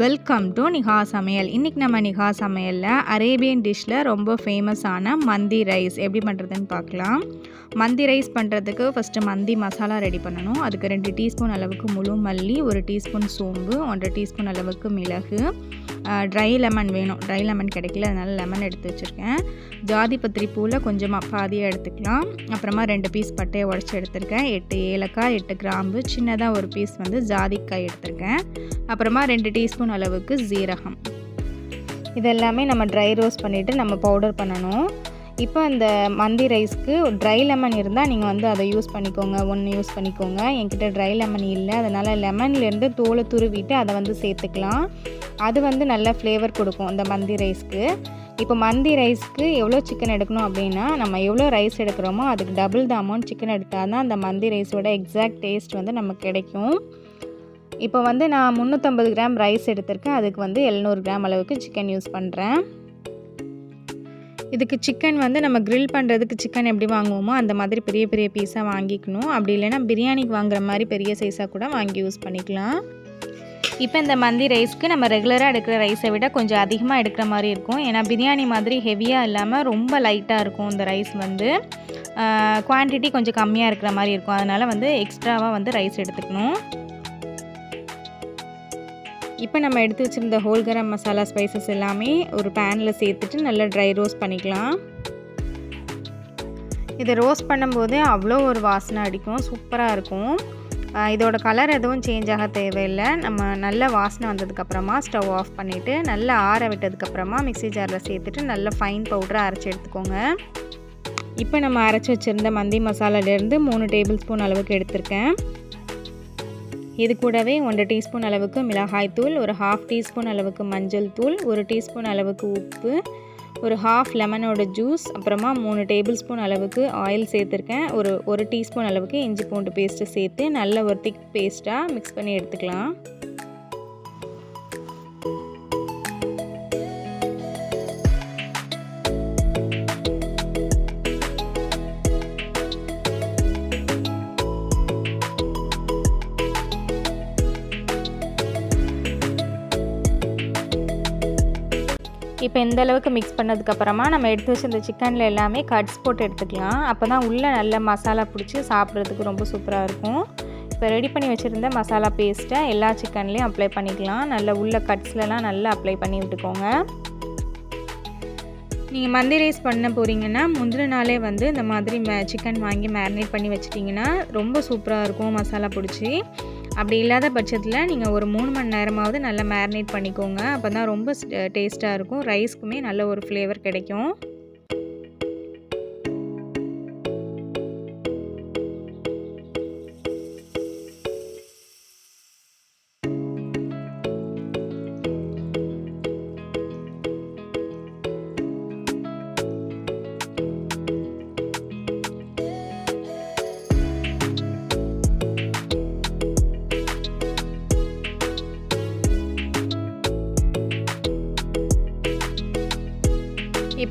Welcome to Niha சமையல் இன்றைக்கி நம்ம நிஹா சமையலில் அரேபியன் டிஷ்ஷில் ரொம்ப ஃபேமஸான மந்தி ரைஸ் எப்படி பண்ணுறதுன்னு பார்க்கலாம். மந்தி ரைஸ் பண்ணுறதுக்கு ஃபஸ்ட்டு மந்தி மசாலா ரெடி பண்ணணும். அதுக்கு ரெண்டு டீஸ்பூன் அளவுக்கு முழு மல்லி ஒரு டீஸ்பூன் சோம்பு ஒன்றரை டீஸ்பூன் அளவுக்கு மிளகு ட்ரை லெமன் வேணும். ட்ரை லெமன் கிடைக்கல அதனால் லெமன் எடுத்து வச்சுருக்கேன். ஜாதி பத்திரி பூவில் கொஞ்சமாக பாதியாக எடுத்துக்கலாம். அப்புறமா ரெண்டு பீஸ் பட்டையை உடச்சி எடுத்திருக்கேன். எட்டு ஏலக்காய் எட்டு கிராம்பு சின்னதாக ஒரு பீஸ் வந்து ஜாதிக்காய் எடுத்திருக்கேன். அப்புறமா ரெண்டு டீஸ்பூன் அளவுக்கு ஜீரகம் இதெல்லாமே நம்ம ட்ரை ரோஸ்ட் பண்ணிவிட்டு நம்ம பவுடர் பண்ணணும். இப்போ இந்த மந்தி ரைஸ்க்கு ட்ரை லெமன் இருந்தால் நீங்கள் வந்து அதை யூஸ் பண்ணிக்கோங்க. ஒன்று யூஸ் பண்ணிக்கோங்க. என்கிட்ட ட்ரை லெமன் இல்லை. அதனால் லெமன்லேருந்து தோலை துருவிட்டு அதை வந்து சேர்த்துக்கலாம். அது வந்து நல்ல ஃப்ளேவர் கொடுக்கும் இந்த மந்தி ரைஸ்க்கு இப்போ மந்தி ரைஸ்க்கு எவ்வளோ சிக்கன் எடுக்கணும் அப்படின்னா நம்ம எவ்வளோ ரைஸ் எடுக்கிறோமோ அதுக்கு டபுள் த அமௌண்ட் சிக்கன் எடுத்தால் தான் அந்த மந்தி ரைஸோட எக்ஸாக்ட் டேஸ்ட் வந்து நமக்கு கிடைக்கும். இப்போ வந்து நான் முந்நூற்றம்பது கிராம் ரைஸ் எடுத்திருக்கேன். அதுக்கு வந்து எழுநூறு கிராம் அளவுக்கு சிக்கன் யூஸ் பண்ணுறேன் இதுக்கு சிக்கன் வந்து நம்ம க்ரில் பண்ணுறதுக்கு சிக்கன் எப்படி வாங்குவோமோ அந்த மாதிரி பெரிய பெரிய பீஸாக வாங்கிக்கணும். அப்படி இல்லைன்னா பிரியாணிக்கு வாங்குற மாதிரி பெரிய சைஸாக கூட வாங்கி யூஸ் பண்ணிக்கலாம். இப்போ இந்த மந்தி ரைஸ்க்கு நம்ம ரெகுலராக எடுக்கிற ரைஸை விட கொஞ்சம் அதிகமாக எடுக்கிற மாதிரி இருக்கும். ஏன்னா பிரியாணி மாதிரி ஹெவியாக இல்லாமல் ரொம்ப லைட்டாக இருக்கும் இந்த ரைஸ் வந்து. குவான்டிட்டி கொஞ்சம் கம்மியாக இருக்கிற மாதிரி இருக்கும். அதனால் வந்து எக்ஸ்ட்ராவாக வந்து ரைஸ் எடுத்துக்கணும். இப்போ நம்ம எடுத்து வச்சுருந்த ஹோல் கரம் மசாலா ஸ்பைசஸ் எல்லாமே ஒரு பேனில் சேர்த்துட்டு நல்லா ட்ரை ரோஸ்ட் பண்ணிக்கலாம். இதை ரோஸ்ட் பண்ணும்போது அவ்வளோ ஒரு வாசனை அடிக்கும் சூப்பராக இருக்கும். இதோட கலர் எதுவும் சேஞ்ச் ஆக தேவையில்லை. நம்ம நல்ல வாசனை வந்ததுக்கப்புறமா ஸ்டவ் ஆஃப் பண்ணிவிட்டு நல்லா ஆற விட்டதுக்கப்புறமா மிக்சி ஜாரில் சேர்த்துட்டு நல்ல ஃபைன் பவுடராக அரைச்சி எடுத்துக்கோங்க. இப்போ நம்ம அரைச்சி வச்சுருந்த மந்தி மசாலாலேருந்து மூணு டேபிள் ஸ்பூன் அளவுக்கு எடுத்திருக்கேன். இது கூடவே ஒன்றரை டீஸ்பூன் அளவுக்கு மிளகாய் தூள் ஒரு ஹாஃப் டீஸ்பூன் அளவுக்கு மஞ்சள் தூள் ஒரு டீஸ்பூன் அளவுக்கு உப்பு ஒரு ஹாஃப் லெமனோட ஜூஸ் அப்புறமா மூணு டேபிள் ஸ்பூன் அளவுக்கு ஆயில் சேர்த்துருக்கேன். ஒரு ஒரு டீஸ்பூன் அளவுக்கு இஞ்சி பூண்டு பேஸ்ட்டு சேர்த்து நல்ல ஒரு திக் பேஸ்ட்டாக மிக்ஸ் பண்ணி எடுத்துக்கலாம். இப்போ இந்த அளவுக்கு மிக்ஸ் பண்ணதுக்கப்புறமா நம்ம எடுத்து வச்சிருந்த சிக்கனில் எல்லாமே கட்ஸ் போட்டு எடுத்துக்கலாம். அப்போ தான் உள்ளே நல்ல மசாலா பிடிச்சி சாப்பிட்றதுக்கு ரொம்ப சூப்பராக இருக்கும். இப்போ ரெடி பண்ணி வச்சுருந்த மசாலா பேஸ்ட்டை எல்லா சிக்கன்லேயும் அப்ளை பண்ணிக்கலாம். நல்ல உள்ள கட்ஸ்லலாம் நல்லா அப்ளை பண்ணி விட்டுக்கோங்க. நீங்கள் மந்தி ரைஸ் பண்ண போகிறீங்கன்னா முந்தின நாளே வந்து இந்த மாதிரி சிக்கன் வாங்கி மேரினேட் பண்ணி வச்சிட்டிங்கன்னா ரொம்ப சூப்பராக இருக்கும் மசாலா பிடிச்சி. அப்படி இல்லாத பட்சத்தில் நீங்கள் ஒரு மூணு மணி நேரமாவது நல்லா மேரினேட் பண்ணிக்கோங்க. அப்போ தான் ரொம்ப டேஸ்ட்டாக இருக்கும். ரைஸ்க்குமே நல்ல ஒரு ஃப்ளேவர் கிடைக்கும்.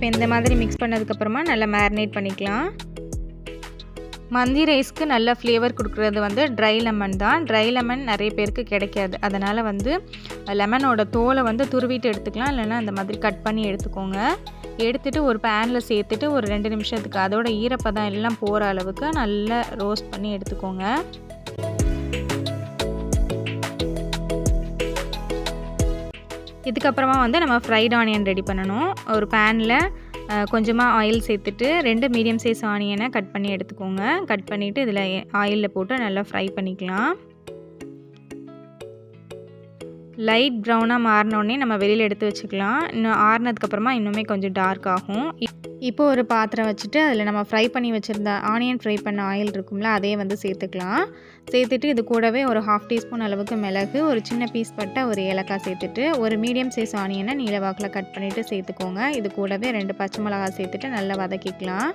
இப்போ இந்த மாதிரி மிக்ஸ் பண்ணதுக்கப்புறமா நல்லா மேரினேட் பண்ணிக்கலாம். மந்தி ரைஸ்க்கு நல்ல ஃப்ளேவர் கொடுக்குறது வந்து ட்ரை லெமன் தான். ட்ரை லெமன் நிறைய பேருக்கு கிடைக்காது. அதனால் வந்து லெமனோட தோலை வந்து துருவிட்டு எடுத்துக்கலாம். இல்லைன்னா அந்த மாதிரி கட் பண்ணி எடுத்துக்கோங்க. எடுத்துகிட்டு ஒரு பேனில் சேர்த்துட்டு ஒரு ரெண்டு நிமிஷத்துக்கு அதோட ஈரப்பதம் எல்லாம் போகிற அளவுக்கு நல்லா ரோஸ்ட் பண்ணி எடுத்துக்கோங்க. இதுக்கப்புறமா வந்து நம்ம ஃப்ரைட் ஆனியன் ரெடி பண்ணணும். ஒரு பேனில் கொஞ்சமாக ஆயில் சேர்த்துட்டு ரெண்டு மீடியம் சைஸ் ஆனியனை கட் பண்ணி எடுத்துக்கோங்க. கட் பண்ணிவிட்டு இதில் ஆயிலில் போட்டு நல்லா ஃப்ரை பண்ணிக்கலாம். லைட் ப்ரௌனாக மாறினோடனே நம்ம வெளியில் எடுத்து வச்சுக்கலாம். இன்னும் ஆறுனதுக்கப்புறமா இன்னுமே கொஞ்சம் டார்க் ஆகும். இப்போ ஒரு பாத்திரம் வச்சுட்டு அதில் நம்ம ஃப்ரை பண்ணி வச்சுருந்த ஆனியன் ஃப்ரை பண்ண ஆயில் இருக்கும்ல அதையே வந்து சேர்த்துக்கலாம். சேர்த்துட்டு இது கூடவே ஒரு ஹாஃப் டீஸ்பூன் அளவுக்கு மிளகு ஒரு சின்ன பீஸ் பட்டை ஒரு ஏலக்காய் சேர்த்துட்டு ஒரு மீடியம் சைஸ் ஆனியனை நீளவாக்கில் கட் பண்ணிவிட்டு சேர்த்துக்கோங்க. இது கூடவே ரெண்டு பச்சை மிளகாய் சேர்த்துட்டு நல்லா வதக்கிக்கலாம்.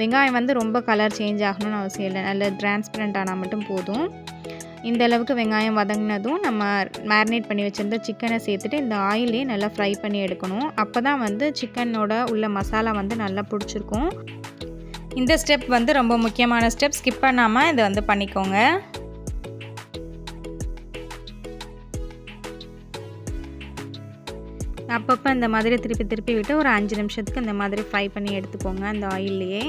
வெங்காயம் வந்து ரொம்ப கலர் சேஞ்ச் ஆகணும்னு அவசியம் இல்லை. நல்ல டிரான்ஸ்பரண்ட் ஆனால் மட்டும் போதும். இந்த அளவுக்கு வெங்காயம் வதங்கினதும் நம்ம மேரினேட் பண்ணி வச்சுருந்த சிக்கனை சேர்த்துட்டு இந்த ஆயிலே நல்லா ஃப்ரை பண்ணி எடுக்கணும். அப்போ தான் வந்து சிக்கனோட உள்ள மசாலா வந்து நல்லா பிடிச்சிருக்கும். இந்த ஸ்டெப் வந்து ரொம்ப முக்கியமான ஸ்டெப் ஸ்கிப் பண்ணாமல் இதை வந்து பண்ணிக்கோங்க. அப்பப்போ இந்த மாதிரி திருப்பி திருப்பி விட்டு ஒரு அஞ்சு நிமிஷத்துக்கு இந்த மாதிரி ஃப்ரை பண்ணி எடுத்துக்கோங்க அந்த ஆயில்லையே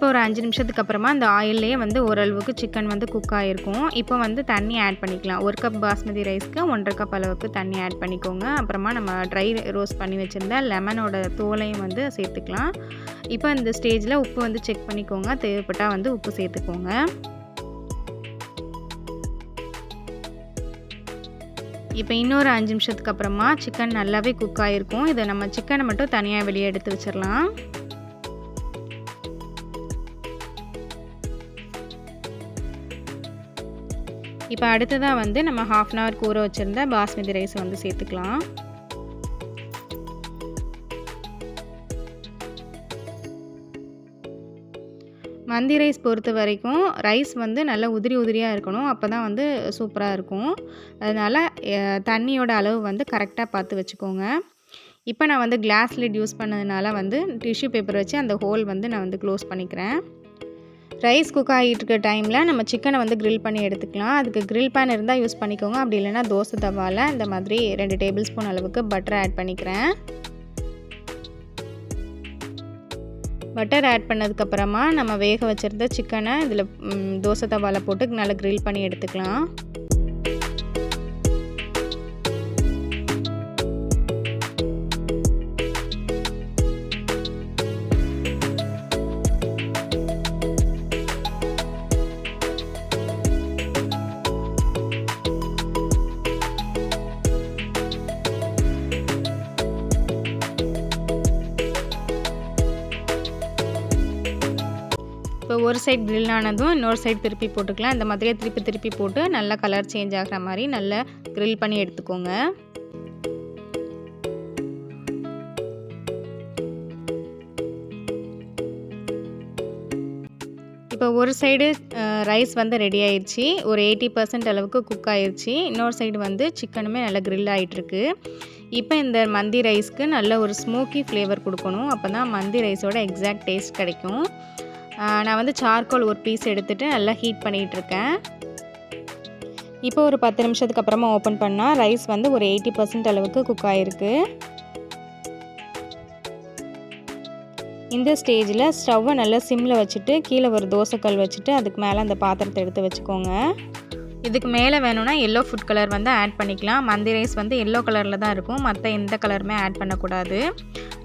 இப்போ ஒரு அஞ்சு நிமிஷத்துக்கு அப்புறமா அந்த ஆயிலே வந்து ஓரளவுக்கு சிக்கன் வந்து குக் ஆகிருக்கும் இப்போ வந்து தண்ணி ஆட் பண்ணிக்கலாம். ஒரு கப் பாஸ்மதி ரைஸ்க்கு ஒன்றரை கப் அளவுக்கு தண்ணி ஆட் பண்ணிக்கோங்க. அப்புறமா நம்ம ட்ரை ரோஸ்ட் பண்ணி வச்சுருந்த லெமனோட தோலையும் வந்து சேர்த்துக்கலாம். இப்போ இந்த ஸ்டேஜில் உப்பு வந்து செக் பண்ணிக்கோங்க. தேவைப்பட்டால் வந்து உப்பு சேர்த்துக்கோங்க. இப்போ இன்னொரு அஞ்சு நிமிஷத்துக்கு அப்புறமா சிக்கன் நல்லாவே குக் ஆகிருக்கும் இதை நம்ம சிக்கனை மட்டும் தனியாக வெளியே எடுத்து வச்சிடலாம் இப்போ அடுத்ததாக வந்து நம்ம ஹாஃப் அன் ஹவர் கூற வச்சுருந்த பாஸ்மதி ரைஸ் வந்து சேர்த்துக்கலாம். மந்தி ரைஸ் பொறுத்த வரைக்கும் ரைஸ் வந்து நல்லா உதிரி உதிரியாக இருக்கணும். அப்போ தான் வந்து சூப்பராக இருக்கும். அதனால் தண்ணியோட அளவு வந்து கரெக்டாக பார்த்து வச்சுக்கோங்க. இப்போ நான் வந்து கிளாஸ் லிட் யூஸ் பண்ணதுனால வந்து டிஷ்யூ பேப்பர் வச்சு அந்த ஹோல் வந்து நான் வந்து க்ளோஸ் பண்ணிக்கிறேன். ரைஸ் குக் ஆகிட்டு இருக்க டைமில் நம்ம சிக்கனை வந்து க்ரில் பண்ணி எடுத்துக்கலாம். அதுக்கு க்ரில் பேன் இருந்தால் யூஸ் பண்ணிக்கோங்க. அப்படி இல்லைன்னா தோசை தவாவில் இந்த மாதிரி ரெண்டு டேபிள் ஸ்பூன் அளவுக்கு பட்டர் ஆட் பண்ணிக்கிறேன். பட்டர் ஆட் பண்ணதுக்கப்புறமா நம்ம வேக வச்சுருந்த சிக்கனை இதில் தோசை தவாவில் போட்டு நல்லா க்ரில் பண்ணி எடுத்துக்கலாம். இப்போ ஒரு சைட் க்ரில் ஆனதும் இன்னொரு சைடு திருப்பி போட்டுக்கலாம். இந்த மாதிரியே திருப்பி திருப்பி போட்டு நல்லா கலர் சேஞ்ச் ஆகிற மாதிரி நல்லா க்ரில் பண்ணி எடுத்துக்கோங்க. இப்போ ஒரு சைடு ரைஸ் வந்து ரெடி ஆயிடுச்சு ஒரு எயிட்டி பர்சன்ட் அளவுக்கு குக் ஆயிடுச்சு இன்னொரு சைடு வந்து சிக்கனுமே நல்லா க்ரில் ஆகிட்டுருக்கு இப்போ இந்த மந்தி ரைஸ்க்கு நல்ல ஒரு ஸ்மோக்கி ஃப்ளேவர் கொடுக்கணும். அப்போ தான் மந்தி ரைஸோட எக்ஸாக்ட் டேஸ்ட் கிடைக்கும். நான் வந்து சார்கோல் ஒரு பீஸ் எடுத்துகிட்டு நல்லா ஹீட் பண்ணிகிட்ருக்கேன். இப்போ ஒரு பத்து நிமிஷத்துக்கு அப்புறமா ஓப்பன் பண்ணால் ரைஸ் வந்து ஒரு எயிட்டி பர்சன்ட் அளவுக்கு குக் ஆகிருக்கு இந்த ஸ்டேஜில் ஸ்டவ்வை நல்லா சிம்மில் வச்சுட்டு கீழே ஒரு தோசைக்கல் வச்சுட்டு அதுக்கு மேலே அந்த பாத்திரத்தை எடுத்து வச்சுக்கோங்க. இதுக்கு மேலே வேணும்னா எல்லோ ஃபுட் கலர் வந்து ஆட் பண்ணிக்கலாம். மந்தி ரைஸ் வந்து எல்லோ கலரில் தான் இருக்கும். மற்ற எந்த கலருமே ஆட் பண்ணக்கூடாது.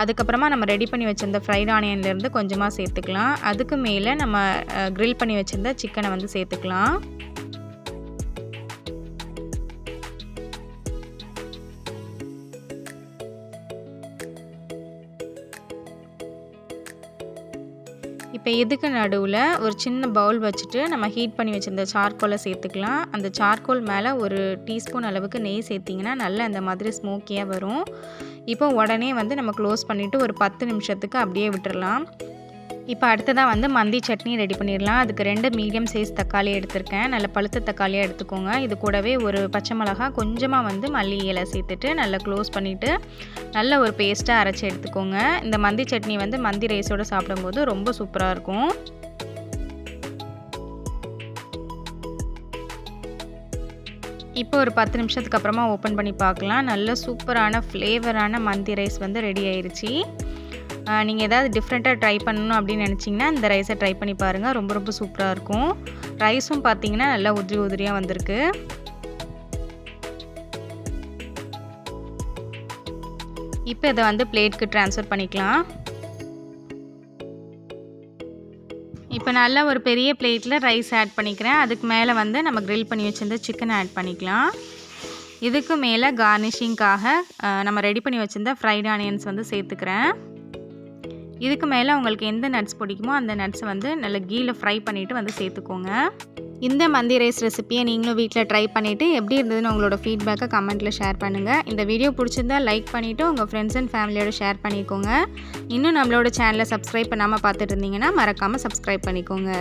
அதுக்கப்புறமா நம்ம ரெடி பண்ணி வச்சுருந்த ஃப்ரைட் ஆனியன்லேருந்து கொஞ்சமாக சேர்த்துக்கலாம். அதுக்கு மேலே நம்ம க்ரில் பண்ணி வச்சுருந்த சிக்கனை வந்து சேர்த்துக்கலாம். இப்போ இதுக்கு நடுவில் ஒரு சின்ன பவுல் வச்சுட்டு நம்ம ஹீட் பண்ணி வச்சுருந்த சார்கோலை சேர்த்துக்கலாம். அந்த சார்கோல் மேலே ஒரு டீஸ்பூன் அளவுக்கு நெய் சேர்த்திங்கன்னா நல்லா அந்த மாதிரி ஸ்மோக்கியாக வரும். இப்போ உடனே வந்து நம்ம க்ளோஸ் பண்ணிவிட்டு ஒரு பத்து நிமிஷத்துக்கு அப்படியே விட்டுடலாம் இப்போ அடுத்ததாக வந்து மந்தி சட்னி ரெடி பண்ணிடலாம். அதுக்கு ரெண்டு மீடியம் சைஸ் தக்காளி எடுத்திருக்கேன். நல்ல பழுத்த தக்காளியாக எடுத்துக்கோங்க. இது கூடவே ஒரு பச்சை மிளகா கொஞ்சமாக வந்து மல்லி இலை சேர்த்துட்டு நல்லா க்ளோஸ் பண்ணிவிட்டு நல்ல ஒரு பேஸ்ட்டாக அரைச்சி எடுத்துக்கோங்க. இந்த மந்தி சட்னி வந்து மந்தி ரைஸோடு சாப்பிடும்போது ரொம்ப சூப்பராக இருக்கும். இப்போ ஒரு பத்து நிமிஷத்துக்கு அப்புறமா ஓப்பன் பண்ணி பார்க்கலாம். நல்ல சூப்பரான ஃப்ளேவரான மந்தி ரைஸ் வந்து ரெடி ஆயிடுச்சு நீங்கள் ஏதாவது டிஃப்ரெண்ட்டாக ட்ரை பண்ணணும் அப்படின்னு நினச்சிங்கன்னா இந்த ரைஸை ட்ரை பண்ணி பாருங்கள் ரொம்ப ரொம்ப சூப்பராக இருக்கும். ரைஸும் பார்த்தீங்கன்னா நல்லா உதிரி உதிரியாக வந்திருக்கு. இப்போ இதை வந்து பிளேட்க்கு ட்ரான்ஸ்ஃபர் பண்ணிக்கலாம். இப்போ நல்லா ஒரு பெரிய பிளேட்டில் ரைஸ் ஆட் பண்ணிக்கிறேன். அதுக்கு மேலே வந்து நம்ம க்ரில் பண்ணி வச்சுருந்த சிக்கன் ஆட் பண்ணிக்கலாம். இதுக்கு மேலே கார்னிஷிங்காக நம்ம ரெடி பண்ணி வச்சுருந்த ஃப்ரைட் ஆனியன்ஸ் வந்து சேர்த்துக்கிறேன். இதுக்கு மேலே உங்களுக்கு எந்த நட்ஸ் பிடிக்குமோ அந்த நட்ஸை வந்து நல்லா கீழே ஃப்ரை பண்ணிவிட்டு வந்து சேர்த்துக்கோங்க. இந்த மந்தி ரைஸ் ரெசிப்பியை நீங்களும் வீட்டில் ட்ரை பண்ணிவிட்டு எப்படி இருந்ததுன்னு உங்களோட ஃபீட்பேக்கை கமெண்ட்டில் ஷேர் பண்ணுங்கள் இந்த வீடியோ பிடிச்சிருந்தா லைக் பண்ணிவிட்டு உங்கள் ஃப்ரெண்ட்ஸ் அண்ட் ஃபேமிலியோட ஷேர் பண்ணிக்கோங்க. இன்னும் நம்மளோட சேனலை சப்ஸ்கிரைப் பண்ணாமல் பார்த்துட்டு இருந்தீங்கன்னா மறக்காமல் சப்ஸ்கிரைப் பண்ணிக்கோங்க.